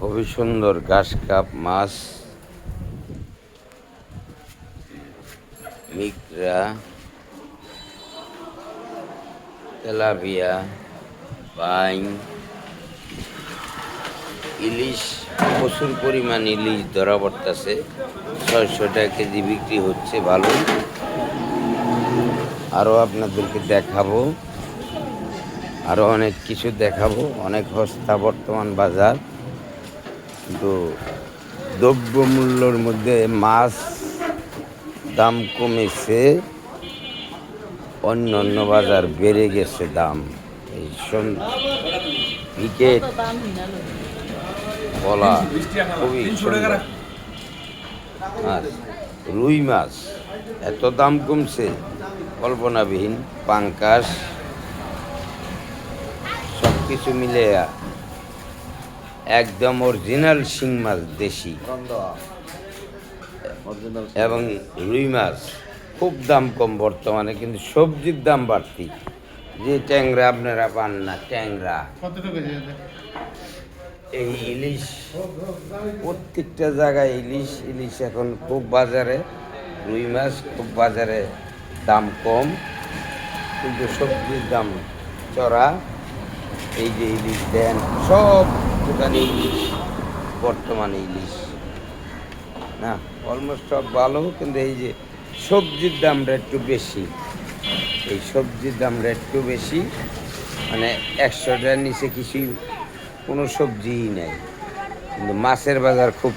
খুবই সুন্দর ঘাস, কাপ, মাছ। মিকরা তেলাপিয়া। বাইং ইলিশ, প্রচুর পরিমাণ ইলিশ ধরা পড়তেছে। ছয়শো টাকা কেজি বিক্রি হচ্ছে ভালো। আরও আপনাদেরকে দেখাবো। আরও অনেক কিছু দেখাবো। অনেক সস্তা বর্তমান বাজার। কিন্তু দ্রব্যমূল্যর মধ্যে মাছ দাম কমেছে অন্য অন্য বাজার বেড়ে গেছে দাম। এই ক্রিকেট বলা খুবই মাছ রুই মাছ এত দাম কমছে, কল্পনাবিহীন, পাঙ্কাশ সব কিছু মিলে একদম অরিজিনাল শিং মাছ দেশি। এবং রুই মাছ খুব দাম কম বর্তমানে কিন্তু সবজির দাম বাড়তি। যে ট্যাংরা আপনারা পান না ট্যাংরা। এই ইলিশ প্রত্যেকটা জায়গায় ইলিশ ইলিশ এখন খুব বাজারে রুই মাছ খুব বাজারে দাম কম। কিন্তু সবজির দাম চড়া। এই যে ইলিশ দেন সব দোকানে ইলিশ, বর্তমানে ইলিশ। না অলমোস্ট সব ভালো, কিন্তু এই যে সবজির দামটা একটু বেশি। এই সবজির দামটা একটু বেশি মানে একশোটার নিচে কিছুই কোনো সবজিই নাই। কিন্তু মাছের বাজার খুব